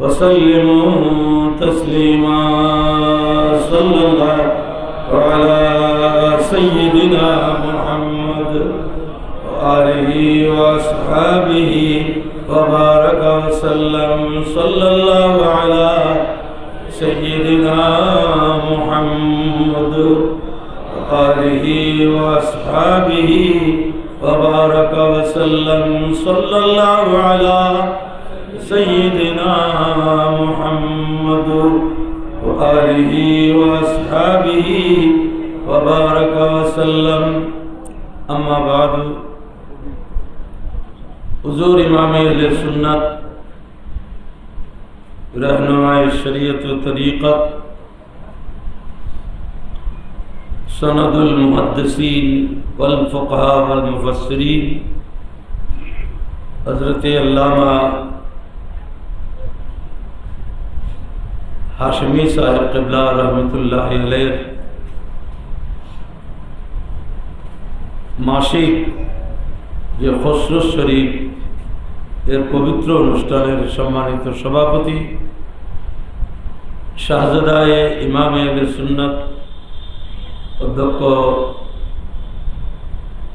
وسلموا تسليما صلى الله على سيدنا محمد وآله وأصحابه وبارك وسلم صلى الله على سيدنا محمد وآله وأصحابه وبارك وسلم صلى الله على سيدنا محمد وآله وأصحابه وبارك وسلم. أما بعد، حضور امام اہل سنت، رہنماء شریعت و طریقت، سند المحدثین والفقہاء والمفسرین، حضرت علامہ হাশমি সাহেব কেবলা রহমতুল্লাহ আলের মাসিক যে খসরু শরীফ এর পবিত্র অনুষ্ঠানের সম্মানিত সভাপতি শাহজাদায় ইমামে আল সুন্নত অধ্যক্ষ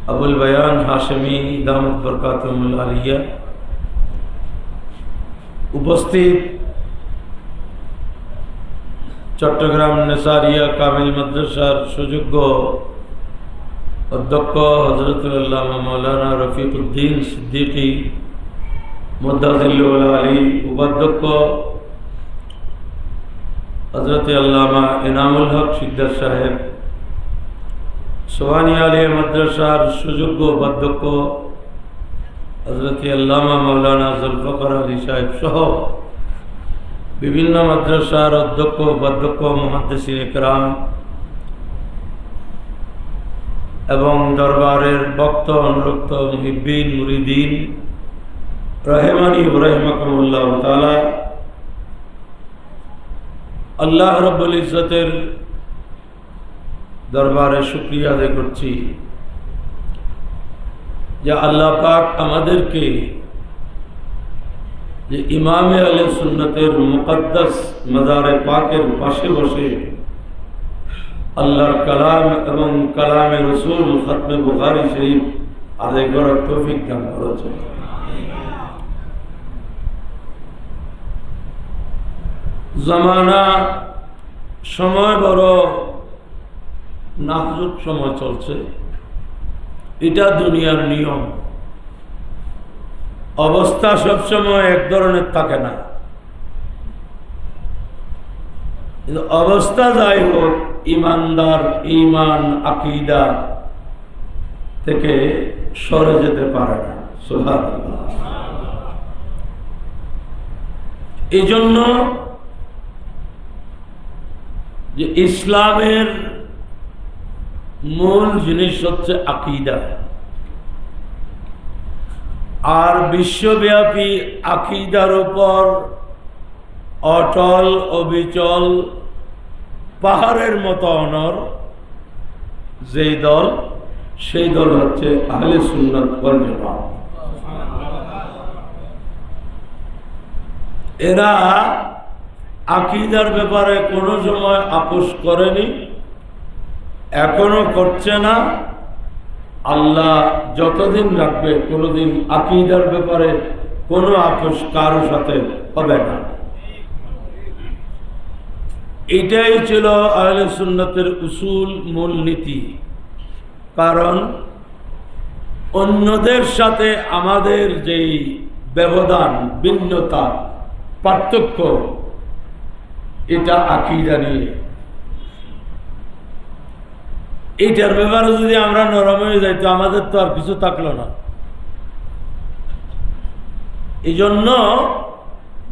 আবুল বয়ান হাশমি দামদ বরকাতমুল আলিয়া উপস্থিত চট্টগ্রাম নেসারিয়া কামিল মাদ্রাসার সুযোগ্য অধ্যক্ষ হজরতুল্লাহ মৌলানা রফিকুদ্দিন সিদ্দিকী মুদাজিল্লুল আলী উপাধ্যক্ষ হজরত আল্লামা এনামুল হক সিদ্দার সাহেব, সোহানি আলী মাদ্রাসার সুযোগ্য উপাধ্যক্ষ হজরত আল্লামা মৌলানা জুলফকর আলী সাহেব সহ বিভিন্ন মাদ্রাসার অধ্যক্ষ, উপাধ্যক্ষ, মহাদ্দেসিন একরাম এবং দরবারের বক্ত অনুরক্ত মুহিবিন মুরিদিন রহেমানি রহমাকুল্লাহ তালা আল্লাহ রব্বুল ইজতের দরবারে শুক্রিয়া আদায় করছি যে আল্লাহ পাক আমাদেরকে যে ইমামে আলী সুন্নতের মুকদ্দাস মাজারে পাকের পাশে বসে আল্লাহর কালাম এবং কালামে রসুল খতমে বুখারি শরীফ আদায় করার তৌফিক দান করেছে জমানা সময় বড়, নাজুক সময় চলছে। এটা দুনিয়ার নিয়ম। অবস্থা সবসময় এক ধরনের থাকে না। অবস্থা যাই হোক, ইমানদার ইমান আকিদা থেকে সরে যেতে পারে না। সোহার এই জন্য যে ইসলামের মূল জিনিস হচ্ছে আকিদা। আর বিশ্বব্যাপী আকিদার উপর অটল অবিচল পাহাড়ের মতো অনর। যেই দল, সেই দল হচ্ছে আহলে সুন্নত এরা আকিদার ব্যাপারে কোনো সময় আপোষ করেনি, এখনও করছে না। আল্লাহ যতদিন রাখবে, কোনোদিন আকিদার ব্যাপারে কোনো আপোষ কারও সাথে হবে না। এটাই ছিল আহলে সুন্নতের উসুল মূলনীতি কারণ অন্যদের সাথে আমাদের যেই ব্যবধান, ভিন্নতা, পার্থক্য, এটা আকিদা নিয়ে এইটার ব্যাপারে যদি আমরা নরম হয়ে যাই, তো আমাদের তো আর কিছু থাকল না। এই জন্য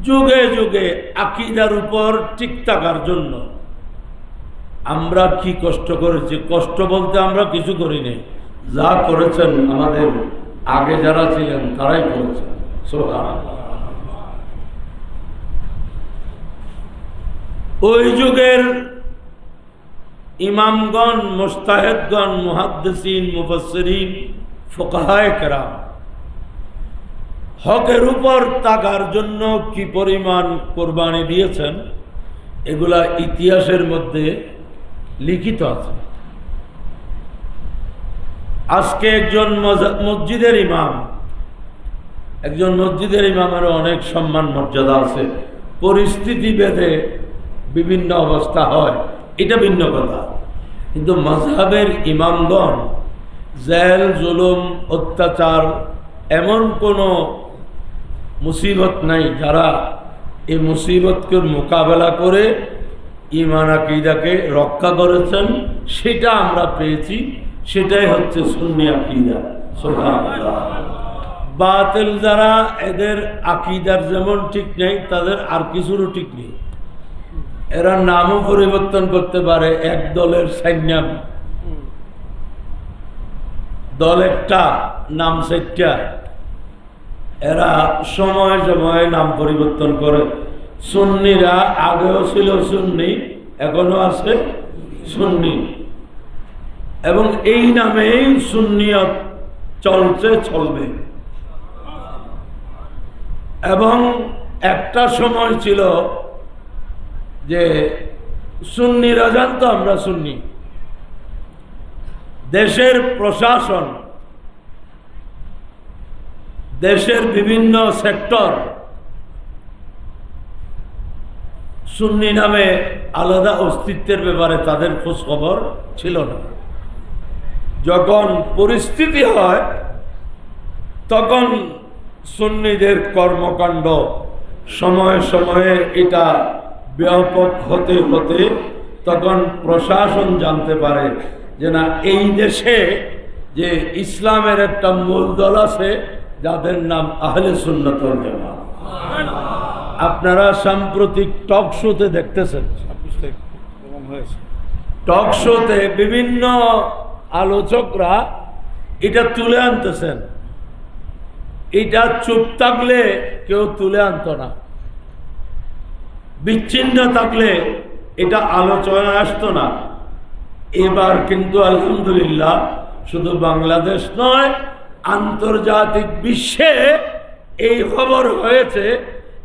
যুগে যুগে আকিদার উপর ঠিক থাকার জন্য আমরা কি কষ্ট করেছি? কষ্ট বলতে আমরা কিছু করিনি যা করেছেন আমাদের আগে যারা ছিলেন, তারাই করেছেন। ওই যুগের ইমামগণ মোস্তাহেদগণ মুহাদ্দিসিন মুফসরিন ফোকাহায় কেরাম। হকের উপর তাকার জন্য কি পরিমাণ কোরবানি দিয়েছেন, এগুলা ইতিহাসের মধ্যে লিখিত আছে। আজকে একজন মসজিদের ইমাম, একজন মসজিদের ইমামেরও অনেক সম্মান মর্যাদা আছে। পরিস্থিতি ভেদে বিভিন্ন অবস্থা হয়, এটা ভিন্ন কথা। কিন্তু মজহাবের ইমামগণ, জেল, জুলুম, অত্যাচার, এমন কোনো মুসিবত নাই যারা এই মুসিবতকে মোকাবেলা করে ইমান আকিদাকে রক্ষা করেছেন, সেটা আমরা পেয়েছি। সেটাই হচ্ছে সুন্নি আকিদা। বাতিল যারা এদের আকিদার যেমন ঠিক নেই, তাদের আর কিছুরও ঠিক নেই। এরা নামও পরিবর্তন করতে পারে, এক দলের সৈন্যাম। দল একটা নাম সেটা এরা সময়ে সময়ে নাম পরিবর্তন করে। সুন্নিরা আগেও ছিল সুন্নি, এখনও আছে সুন্নি। এবং এই নামেই সুন্নিয়ত চলছে, চলবে। এবং একটা সময় ছিল যে সুন্নিরা জানতো আমরা সুন্নি। দেশের প্রশাসন, দেশের বিভিন্ন সেক্টর সুন্নি নামে আলাদা অস্তিত্বের ব্যাপারে তাদের খোঁজ খবর ছিল না। যখন পরিস্থিতি হয়, তখন সুন্নিদের কর্মকাণ্ড সময়ে সময়ে এটা ব্যাপক হতে হতে তখন প্রশাসন জানতে পারে যে না, এই দেশে যে ইসলামের একটা মূল দল আছে, যাদের নাম আহলে সুন্নতল জামা আপনারা সাম্প্রতিক টক শোতে দেখতেছেন? টক শোতে বিভিন্ন আলোচকরা এটা তুলে আনতেছেন। এটা চুপ থাকলে কেউ তুলে আনতো না। বিচ্ছিন্ন থাকলে এটা আলোচনা আসতো না। এবার কিন্তু আলহামদুলিল্লাহ শুধু বাংলাদেশ নয়, আন্তর্জাতিক বিশ্বে এই খবর হয়েছে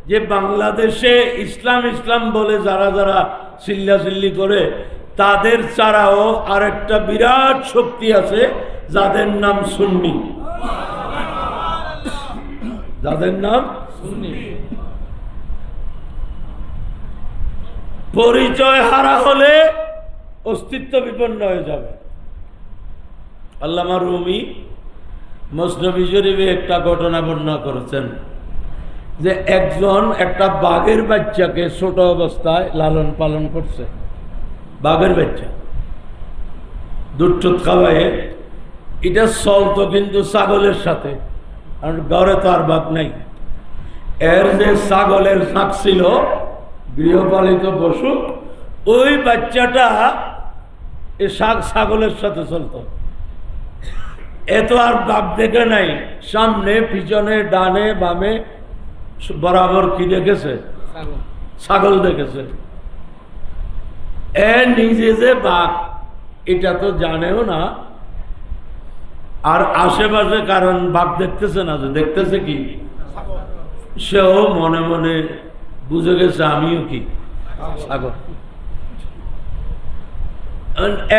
যে বাংলাদেশে ইসলাম ইসলাম বলে যারা যারা চিল্লাচিল্লি করে, তাদের ছাড়াও আরেকটা বিরাট শক্তি আছে, যাদের নাম সুন্নি। যাদের নাম পরিচয় হারা হলে অস্তিত্ব বিপন্ন হয়ে যাবে। আল্লামা রুমি মসনবী শরীফে একটা ঘটনা বর্ণনা করেছেন যে একজন একটা বাঘের বাচ্চাকে ছোট অবস্থায় লালন পালন করছে। বাঘের বাচ্চা। দুধ টুধ খাওয়ায়। এটা চলতো কিন্তু ছাগলের সাথে, কারণ গড়ে তো আর বাঘ নাই। এর যে ছাগলের শাক ছিল গৃহপালিত পশু ওই বাচ্চাটা এ শাক ছাগলের সাথে চলতো। এত আর বাঘ দেখে নাই সামনে পিছনে ডানে বামে বরাবর কি দেখেছে? ছাগল। দেখেছে। এ নিজে যে বাঘ এটা তো জানেও না। আর আশেপাশে কারণ বাঘ দেখতেছে না যে দেখতেছে কি? সেও মনে মনে বুঝে গেছে আমিও কি? ছাগল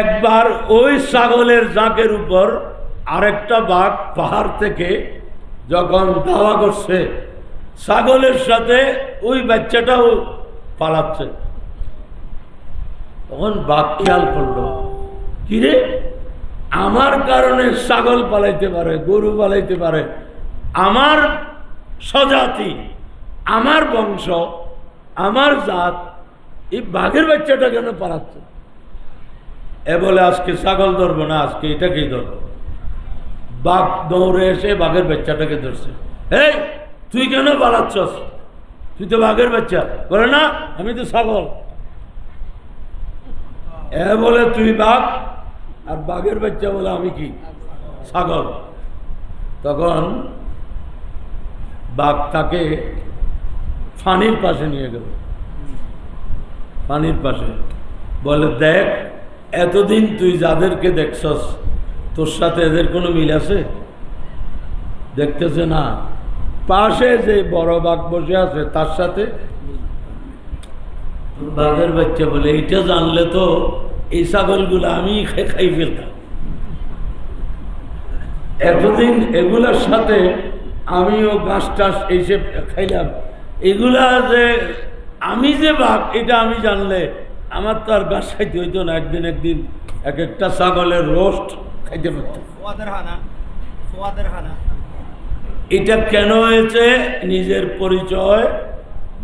একবার ওই ছাগলের জাঁকের উপর আরেকটা বাঘ পাহাড় থেকে যখন ধাওয়া করছে ছাগলের সাথে ওই বাচ্চাটাও পালাচ্ছে। তখন বাঘ খেয়াল করল কিরে আমার কারণে ছাগল পালাইতে পারে গরু পালাইতে পারে আমার স্বজাতি আমার বংশ, আমার জাত, এই বাঘের বাচ্চাটা কেন পালাচ্ছে? এ বলে, আজকে ছাগল ধরবো না, আজকে এটাকেই ধরবো। বাঘ দৌড়ে এসে বাঘের বাচ্চাটাকে ধরছে। এই, তুই কেন পালাচ্ছস? তুই তো বাঘের বাচ্চা। বলে, না, আমি তো ছাগল। এ বলে, তুই বাঘ, আর বাঘের বাচ্চা বলে, আমি কি? ছাগল। তখন বাঘ তাকে ফানির পাশে নিয়ে গেল। ফানির পাশে। বলে, দেখ, এতদিন তুই যাদেরকে দেখছস, তোর সাথে এদের কোনো মিল আছে? দেখতেছে, না। পাশে যে বড় বাঘ বসে আছে, তার সাথে? বাঘের বাচ্চা বলে, এইটা জানলে তো এই ছাগলগুলো আমি খাই ফেলতাম। এতদিন এগুলার সাথে আমিও গাছ টাছ এইসব খাইলাম। এগুলা যে আমি যে বাঘ এটা আমি জানলে আমার তো আর গাছ খাইতে হইতো না একদিন একদিন এক একটা ছাগলের রোস্ট খাইতে ফোয়াদের এটা কেন হয়েছে? নিজের পরিচয়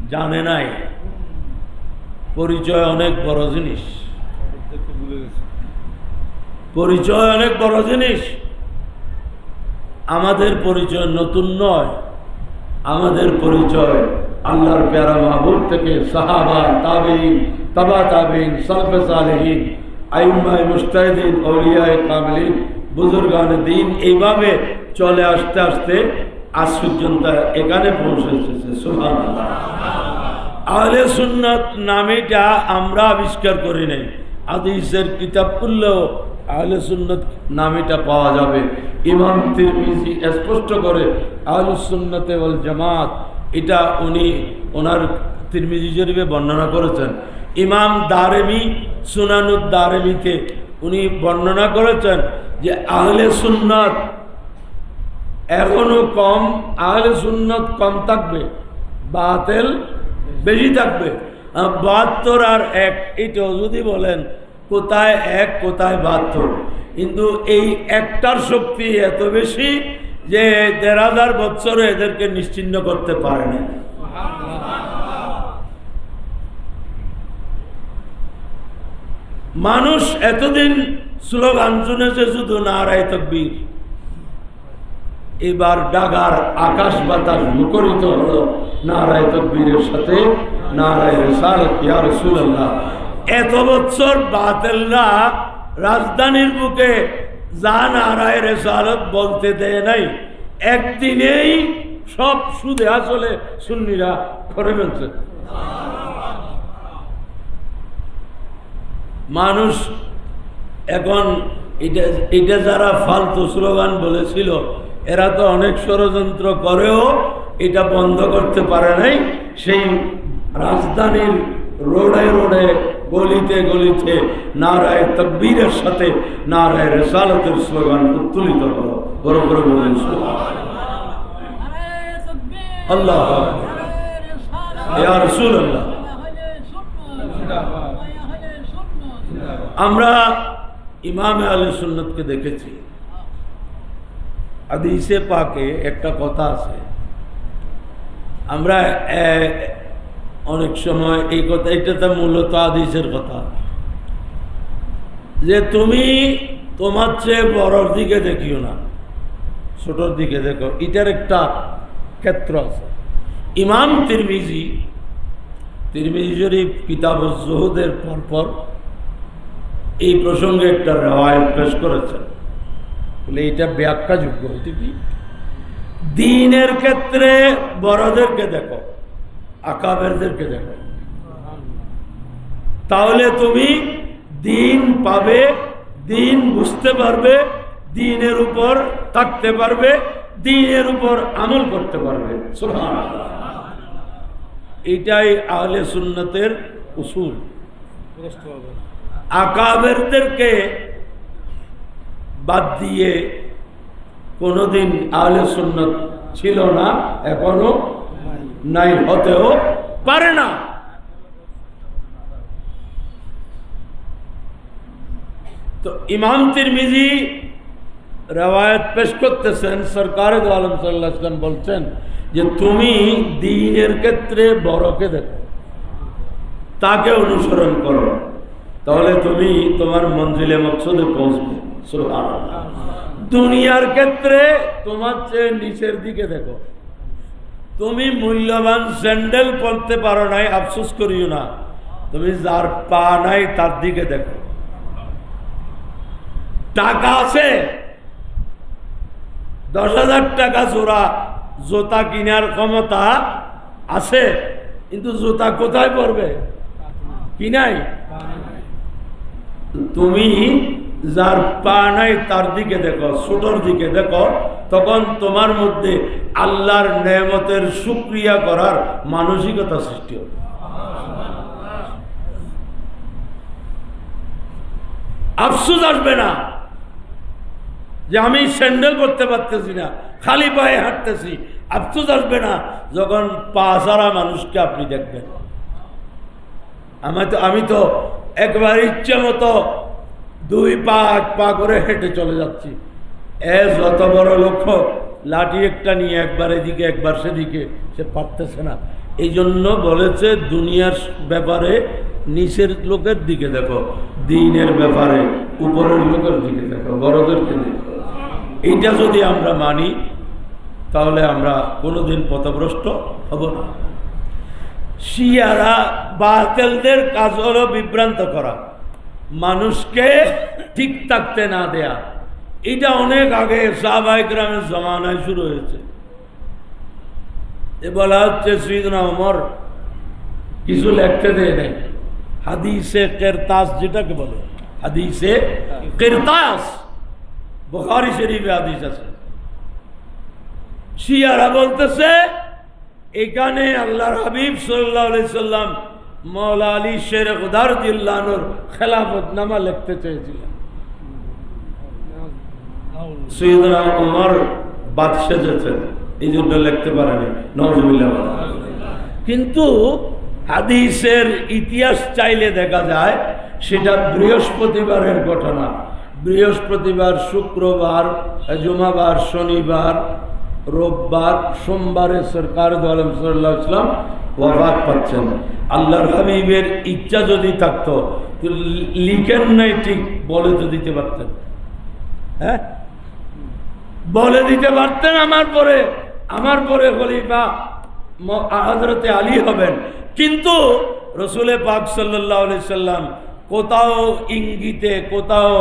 জানে নাই। পরিচয় অনেক বড় জিনিস। পরিচয় অনেক বড় জিনিস। আমাদের পরিচয় নতুন নয়। আমাদের পরিচয় আল্লাহর প্যারা মাহবুব থেকে সাহাবা তাবিন তাবা তাবিন সলফে সালেহীন, আইম্মায় মুস্তাহিদিন অলিয়ায় কামলিন, বুজুর্গান দিন এইভাবে চলে আসতে আসতে আজ পর্যন্ত এখানে পৌঁছে এসেছে। সুবহানাল্লাহ। আহলে সুন্নাত নামেটা আমরা আবিষ্কার করি নাই। হাদিসের কিতাব খুললেও আহলে সুন্নাত নামেটা পাওয়া যাবে। ইমাম তিরমিজি স্পষ্ট করে, আহলে সুন্নতে ওয়াল জামাত, এটা উনি ওনার তিরমিজি শরীফে বর্ণনা করেছেন। ইমাম দারেমি, সুনানুদ দারেমিতে উনি বর্ণনা করেছেন যে আহলে সুন্নত এখনও কম, আহলে সুন্নত কম থাকবে, বাতেল বেশি থাকবে। বাহাত্তর আর এক, এটাও যদি বলেন কোথায় এক, কোথায় বাহাত্তর। কিন্তু এই একটার শক্তি এত বেশি যে দেড় হাজার বছরে এদেরকে নিশ্চিন্ন করতে পারে না। মানুষ এতদিন স্লোগান শুনেছে শুধু নারায় তকবীর। এবার ডাগার আকাশ বাতাস মুখরিত হলো নারায় তকবীরের সাথে, নারায় রেসালত ইয়া রাসূলুল্লাহ। এত বছর বাতেলরা রাজধানীর বুকে যা নারায় রেসালত বলতে দেয় নাই। একদিনেই সব সুদে আসলে সুন্নিরা করে ফেলছে। মানুষ এখন এটা এটা যারা ফালতু স্লোগান বলেছিল, এরা তো অনেক ষড়যন্ত্র করেও এটা বন্ধ করতে পারে নাই। সেই রাজধানীর রোডে রোডে গলিতে গলিতে নারায় তকবীরের সাথে, নারায় রেসালতের স্লোগান উত্তোলিত করো বড় করে বলেন আল্লাহ ইয়া রাসূলুল্লাহ। আমরা ইমাম আলী সুন্নতকে দেখেছি। আদিসে পাকে একটা কথা আছে। আমরা অনেক সময় এই কথা, এটা তো মূলত আদিসের কথা। যে তুমি তোমার চেয়ে বড়র দিকে দেখিও না, ছোটর দিকে দেখো। এটার একটা ক্ষেত্র আছে। ইমাম তিরমিজি তিরমিজি শরীফ কিতাব জহুদের পরপর এই প্রসঙ্গে একটা রেওয়ায়ত পেশ করেছেন। বলে এটা ব্যাখ্যাযোগ্য। হইতে কি? দিনের ক্ষেত্রে বড়দেরকে দেখো। আকাবেরদেরকে দেখো। তাহলে তুমি দিন পাবে, দিন বুঝতে পারবে, দিনের উপর থাকতে পারবে, দিনের উপর আমল করতে পারবে। এটাই আহলে সুন্নতের উসুল। আকাবেরদেরকে বাদ দিয়ে কোনোদিন আহলে সুন্নত ছিল না, এখনও নাই হতেও পারে না। তো ইমাম তিরমিজি রেওয়ায়ত পেশ করতেছেন, সরকার আলম সাল্লাহ ইসলাম বলছেন যে তুমি দিনের ক্ষেত্রে বড়কে দেখো, তাকে অনুসরণ করো, তাহলে তুমি তোমার মঞ্জিলে মকসদে পৌঁছবে দুনিয়ার ক্ষেত্রে তোমার চেয়ে নিচের দিকে দেখো। তুমি মূল্যবান স্যান্ডেল পরতে পারো নাই, আফসোস করিও না। তুমি যার পা নাই, তার দিকে দেখো। টাকা আছে। দশ হাজার টাকা জোড়া জোতা কেনার ক্ষমতা আছে, কিন্তু জুতা কোথায় পড়বে কি নাই? তুমি যার পা নাই, তার দিকে দেখো, ছোটর দিকে দেখো, তখন তোমার মধ্যে আল্লাহর নেমতের সুক্রিয়া করার মানসিকতা সৃষ্টি হবে। আফসোস আসবে না যে আমি স্যান্ডেল করতে পারতেছি না, খালি পায়ে হাঁটতেছি। আফসোস আসবে না যখন পা সারা মানুষকে আপনি দেখবেন। আমার তো আমি তো একবার ইচ্ছে মতো দুই পা, এক পা করে হেঁটে চলে যাচ্ছি। এ যত বড় লক্ষ্য, লাঠি একটা নিয়ে একবার এদিকে, একবার সেদিকে, সে পারতেছে না। এই জন্য বলেছে, দুনিয়ার ব্যাপারে নিচের লোকের দিকে দেখো, দিনের ব্যাপারে উপরের লোকের দিকে দেখো, বড়দেরকে দেখো। এইটা যদি আমরা মানি, তাহলে আমরা কোনোদিন পথভ্রষ্ট হব না। শিয়ারা বাতেলদের কাজ হলো বিভ্রান্ত করা। মানুষকে ঠিক থাকতে না দেয়া। এটা অনেক আগে সাহবাই গ্রামের জমানায় শুরু হয়েছে। এ বলা হচ্ছে শ্রীদনা অমর কিছু লিখতে দেয় নাই। হাদিসে কেরতাস যেটাকে বলে, হাদিসে কেরতাস। বুখারি শরীফে হাদিস আছে। শিয়ারা বলতেছে, এখানে আল্লাহর হাবিব সাল্লাহ সাল্লাম মৌলা আলী শের উদার খেলাফত নামা লিখতে চেয়েছিলেন। লিখতে কিন্তু হাদিসের ইতিহাস চাইলে দেখা যায়, সেটা বৃহস্পতিবারের ঘটনা। বৃহস্পতিবার, শুক্রবার, জুমাবার, শনিবার, রোববার, সোমবারে সরকার আলম সাল্লাহ ইসলাম ওয়াফাত পাচ্ছেন। আল্লাহর হাবিবের ইচ্ছা যদি থাকতো লিখেন নাই ঠিক, বলে তো দিতে পারতেন। হ্যাঁ? বলে দিতে পারতেন আমার পরে। আমার পরে খলিফা হজরতে আলী হবেন। কিন্তু রসুলে পাক সাল্লাহ সাল্লাম কোথাও ইঙ্গিতে, কোথাও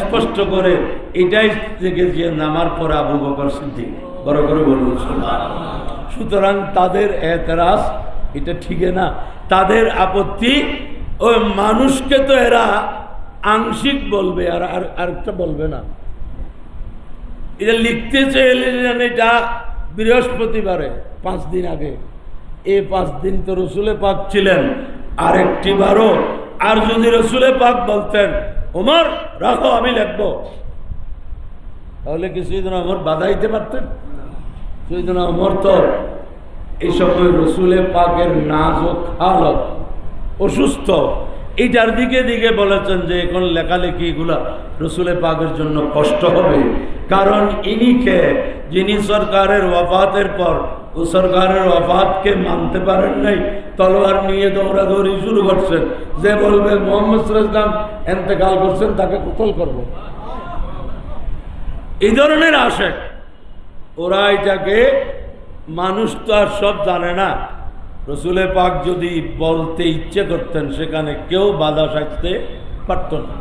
স্পষ্ট করে এটাই দেখেছেন আমার পরে আবু বকর সিদ্দিক। বড় করে বলুন সুতরাং তাদের এতরাজ এটা ঠিক না। তাদের আপত্তি, ওই মানুষকে তো এরা আংশিক বলবে, আর আর- আরেকটা বলবে না। এটা লিখতে চেয়েছিলেন এটা বৃহস্পতিবারে, পাঁচ দিন আগে। এই পাঁচ দিন তো রসুলে পাক ছিলেন, আরেকটি বারও। আর যদি রসুলে পাক বলতেন, ওমর, রাখো, আমি লিখব। তাহলে কি সুইদিন অমর বাধা দিতে পারতেন? সুইদিন অমর তো এই সময় রসুলে পাকের নাজক হালত অসুস্থ। এইটার দিকে দিকে বলেছেন যে এখন লেখালেখি এগুলা রসুলে পাকের জন্য কষ্ট হবে। কারণ ইনিকে যিনি সরকারের ওয়াফাতের পর ও সরকারের ওয়াফাতকে মানতে পারেন নাই, তলোয়ার নিয়ে দৌড়াদৌড়ি শুরু করছেন। যে বলবে, মোহাম্মদ ইসলাম এন্তেকাল করছেন, তাকে কুতল করব? এই ধরনের আসে ওরা এটাকে মানুষ তো আর সব জানে না। রসুলে পাক যদি বলতে ইচ্ছে করতেন সেখানে কেউ বাধা সাজতে পারত না।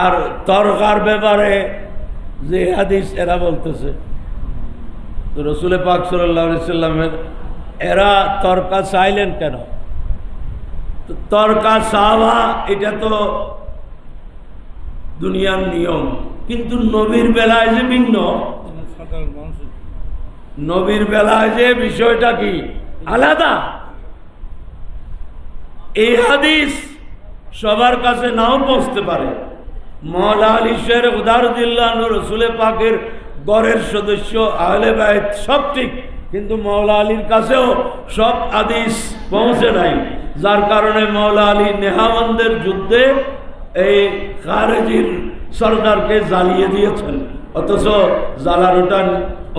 আর তরকার ব্যাপারে যে হাদিস এরা বলতেছে রসুলে পাক সাল্লামের এরা তর্কা চাইলেন কেন? তর্কা চাওয়া এটা তো দুনিয়ার নিয়ম। কিন্তু নবীর বেলায় যে ভিন্ন? নবীর বেলায় যে বিষয়টা কি? আলাদা। এই হাদিস সবার কাছে নাও পৌঁছতে পারে। মৌলা আলী শের উদারদুল্লাহ রসুলে পাকের গড়ের সদস্য, আহলে বাইত সব ঠিক, কিন্তু মৌলা আলীর কাছেও সব আদিস পৌঁছে নাই। যার কারণে মৌলা আলী নেহামন্দের যুদ্ধে এই খারেজির সরকারকে জ্বালিয়ে দিয়েছেন। অথচ জ্বালানোটা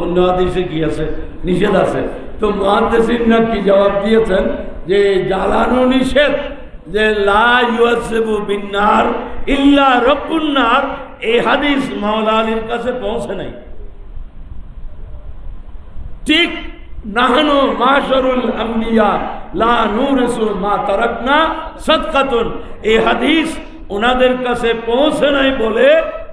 অন্য আদিসে কি আছে? নিষেধ আছে। তো মহাদেশিনা কি জবাব দিয়েছেন? যে জ্বালানো নিষেধ, যে লা ইউয়াসিবু বিন্নার ইল্লা রব্বুন্নার এই হাদিস মাওলা আলীর কাছে পৌঁছে নাই। ঠিক নাহানু মাশরুল আম্বিয়া, লা নুরসু মা তারাকনা সাদকাতুন। এই হাদিস ওনাদের কাছে পৌঁছে নাই বলে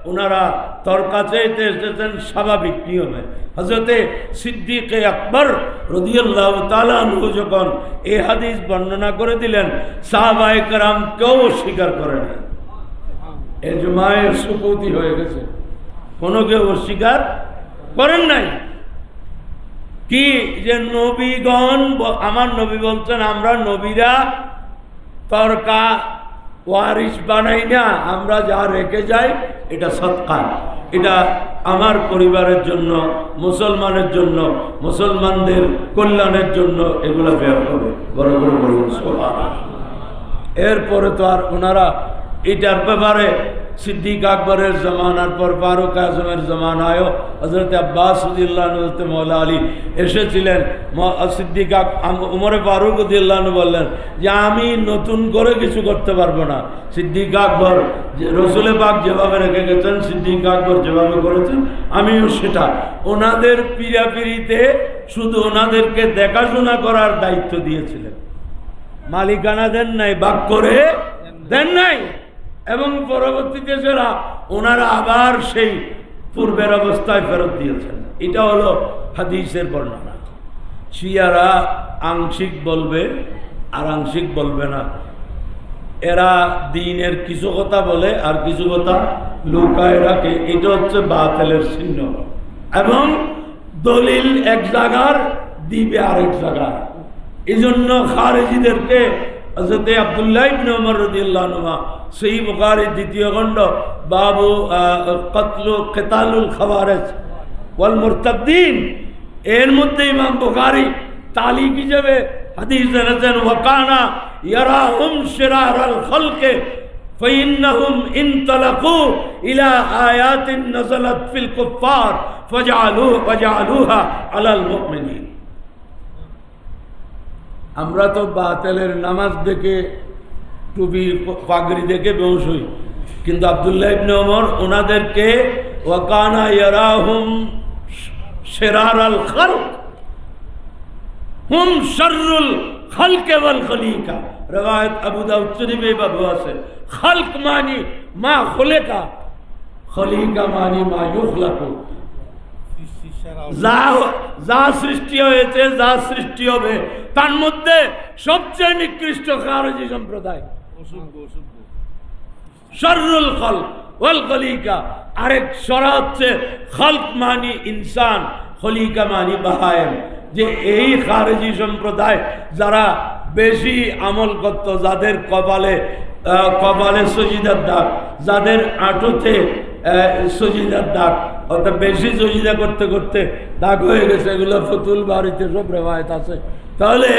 ওনারা তোর কাছে এতে এসেছেন, স্বাভাবিক নিয়মে হজরতে সিদ্দিক আকবর রদিয়াল্লাহ তালু যখন এ হাদিস বর্ণনা করে দিলেন সাহাবাই কারাম কেউ অস্বীকার করে না সুপতি হয়ে গেছে। কোনো কেউ অস্বীকার করেন নাই। কি যে নবীগণ আমার নবী বলছেন, আমরা নবীরা তরকা ওয়ারিস বানাই না, আমরা যা রেখে যাই, এটা সৎকার এটা আমার পরিবারের জন্য, মুসলমানের জন্য, মুসলমানদের কল্যাণের জন্য এগুলো ব্যয় হবে বড় বড় বড়। এরপরে তো আর ওনারা এটার ব্যাপারে সিদ্দিক আকবরের জমানার পর ফারুক আজমের জমানায়ও হজরত আব্বাস উদ্দিল্লাহ মৌলা আলী এসেছিলেন। সিদ্দিক উমরে ফারুক উদ্দিল্লাহ বললেন যে আমি নতুন করে কিছু করতে পারব না। সিদ্দিক আকবর রসুলে পাক যেভাবে রেখে গেছেন, সিদ্দিক আকবর যেভাবে করেছেন, আমিও সেটা। ওনাদের পিড়াপিড়িতে শুধু ওনাদেরকে দেখাশোনা করার দায়িত্ব দিয়েছিলেন। মালিকানা দেন নাই, বাক করে দেন নাই। এবং পরবর্তীতে যারা ওনারা আবার সেই পূর্বের অবস্থায় ফেরত দিয়েছেন। এটা হলো হাদিসের বর্ণনা। শিয়ারা আংশিক বলবে, আর আংশিক বলবে না। এরা দিনের কিছু কথা বলে আর কিছু কথা লুকায় রাখে। এটা হচ্ছে বাতেলের চিহ্ন। এবং দলিল এক জায়গার, দিবে আরেক জায়গার। এই জন্য খারেজিদেরকে হজরতে আবদুল্লাহ ইবনে ওমর রাদিয়াল্লাহু আনহু সেই বুখারীর দ্বিতীয় খণ্ড বাবু কতলু কেতালুল খাওয়ারেজ ওয়াল মুরতাদ্দিন এর মধ্যে ইমাম বুখারী তালিক হিসেবে হাদিস এনেছেন ওয়াকানা ইয়ারাহুম শিরারাল খালকে فإنهم انطلقوا إلى آيات نزلت في الكفار فجعلوه وجعلوها على المؤمنين আমরা তো বাতেলের নামাজ দেখে, টুপি পাগড়ি দেখে বেউস হই। কিন্তু আবদুল্লাহ ইবনে ওমর ওনাদেরকে, ওয়াকানা ইয়ারাহুম শেরার আল খালক, হুম শরুল খালকে ওয়াল খলিকা। রওয়ায়ত আবু দাউদ শরীফে বাবু আছে। খালক মানি মা খলেকা, খলিকা মানি মা ইউখলাকু। সৃষ্টির সারা যা যা সৃষ্টি হয়েছে যা সৃষ্টি হবে তার মধ্যে সবচেয়ে নিকৃষ্ট খারজি সম্প্রদায়? শরুল খলক ওয়াল খলিকা। আরেক সরা হচ্ছে খলক মানি ইনসান খলিকা মানি বাহায়েম। যে এই খারেজি সম্প্রদায় যারা বেশি আমল করত যাদের কপালে কপালে সজিদার দাগ যাদের আঁটুতে সজিদার দাগ। অর্থাৎ বেশি সজিদা করতে করতে দাগ হয়ে গেছে, এগুলো ফতুল বাড়িতে সব রেওয়ায়ত আছে। তাহলে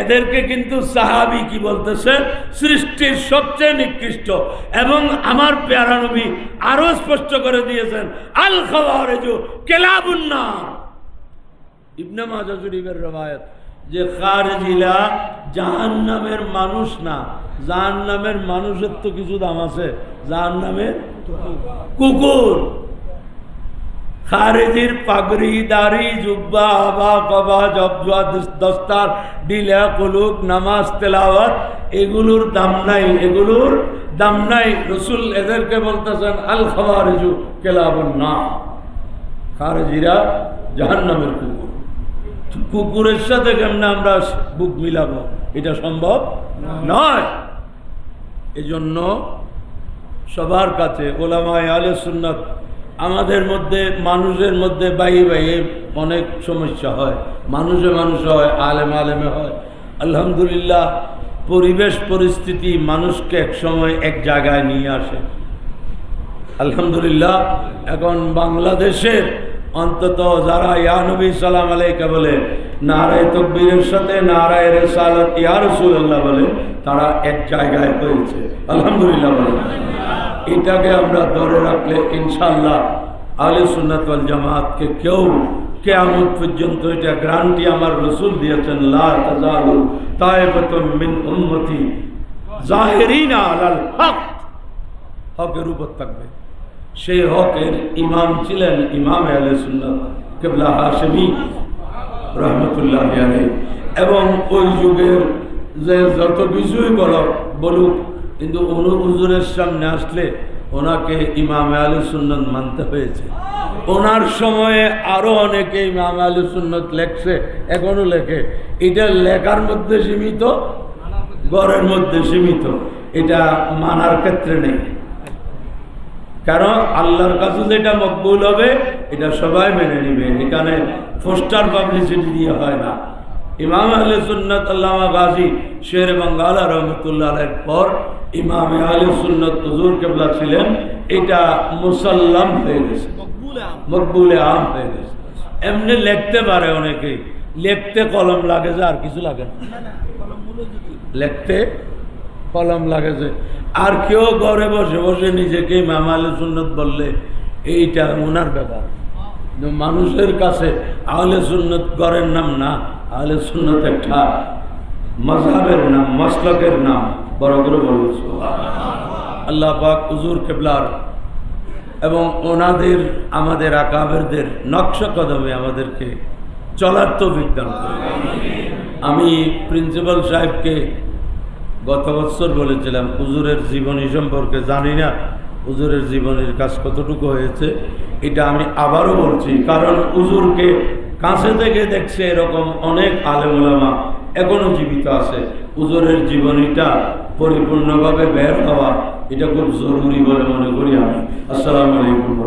এদেরকে কিন্তু সাহাবি কি বলতেছে? সৃষ্টির সবচেয়ে নিকৃষ্ট। এবং আমার পেয়ারা নবী আরও স্পষ্ট করে দিয়েছেন, আল খাওয়ারেজু কেলাবুন্না ইবনে মাজা শরীফের রবায়ত যে খারজিলা জাহান্নামের মানুষ না জাহান্নামের মানুষের তো কিছু দাম আছে। জাহান্নামের কুকুর। খারেজির পাগড়ি, দাড়ি, জুব্বা আবা কবা, জবজুয়া দস্তার, ডিলা, কুলুক, নামাজ, তেলাওয়াত, এগুলোর দাম নাই, এগুলোর দাম নাই। রসুল এদেরকে বলতেছেন, আল খাওয়ারেজু কেলাবন না খারেজিরা জাহান্নামের কুকুর। কুকুরের সাথে কেমনে আমরা বুক মিলাবো? এটা সম্ভব নয়। এজন্য সবার কাছে ওলামায় আলে সুন্নত আমাদের মধ্যে, মানুষের মধ্যে বাইয়ে বাইয়ে অনেক সমস্যা হয়। মানুষে মানুষ হয়, আলেম আলেমে হয়। আলহামদুলিল্লাহ, পরিবেশ পরিস্থিতি মানুষকে এক সময় এক জায়গায় নিয়ে আসে। আলহামদুলিল্লাহ, এখন বাংলাদেশের অন্তত যারা ইয়ানবী সালাম আলাইকা বলে নারায় তকবীরের সাথে নারায় রেসালত, ইয়া রসুল্লাহ বলে, তারা এক জায়গায় হয়েছে। আলহামদুলিল্লাহ বলে। এটাকে আমরা ধরে রাখলে ইনশাল্লাহ আলে সুন্নাত ওয়াল জামাতকে কেউ কেয়ামত পর্যন্ত এটা গ্রান্টি আমার রসুল দিয়েছেন, লা তাজালু তায়েবাতুম মিন উম্মতি জাহিরিনা আলাল হক। হকের উপর থাকবে। সেই হকের ইমাম ছিলেন ইমাম আলে সুন্নাত, কেবলা হাশেমি। রহমতুল্লাহ আলাই এবং ওই যুগের যে যত কিছুই বল, বলুক, কিন্তু অনু হুজুরের সামনে আসলে ওনাকে ইমাম আলী সুন্নত মানতে হয়েছে। ওনার সময়ে আরও অনেকে ইমাম আলী সুন্নত লেখছে, এখনও লেখে। এটা লেখার মধ্যে সীমিত গড়ের মধ্যে সীমিত। এটা মানার ক্ষেত্রে নেই। কারণ আল্লাহর কাছে যেটা মকবুল হবে এটা সবাই মেনে নিবে। এখানে পোস্টার পাবলিসিটি দিয়ে হয় না। ইমাম আহলে সুন্নত আল্লামা গাজী শের বাঙ্গালা রহমতুল্লাহ এর পর ইমাম আহলে সুন্নত হুজুর কেবলা ছিলেন এটা মুসাল্লাম হয়ে গেছে। মকবুলে আম। হয়ে গেছে। এমনি লিখতে পারে অনেকেই। লিখতে কলম লাগে যে আর কিছু লাগে না। লিখতে কলম লাগে যে। আর কেউ ঘরে বসে বসে নিজেকে মামালে সুন্নত বললে, এইটা ওনার ব্যাপার। মানুষের কাছে আহলে সুন্নত গড়ের নাম না, আহলে সুন্নত একটা মজহাবের নাম, মসলকের নাম। বড় করে বলুন আল্লাহ পাক হুজুর কেবলার এবং ওনাদের, আমাদের আকাবেরদের নকশা কদমে আমাদেরকে চলার তো বিজ্ঞান আমি প্রিন্সিপাল সাহেবকে গত বছর বলেছিলাম, হুজুরের জীবনী সম্পর্কে জানি না, হুজুরের জীবনের কাজ কতটুকু হয়েছে, এটা আমি আবারও বলছি, কারণ হুজুরকে কাছে থেকে দেখছে এরকম অনেক আলেমুলামা এখনও জীবিত আছে। হুজুরের জীবনীটা পরিপূর্ণভাবে বের হওয়া, এটা খুব জরুরি বলে মনে করি আমি। আসসালামু আলাইকুম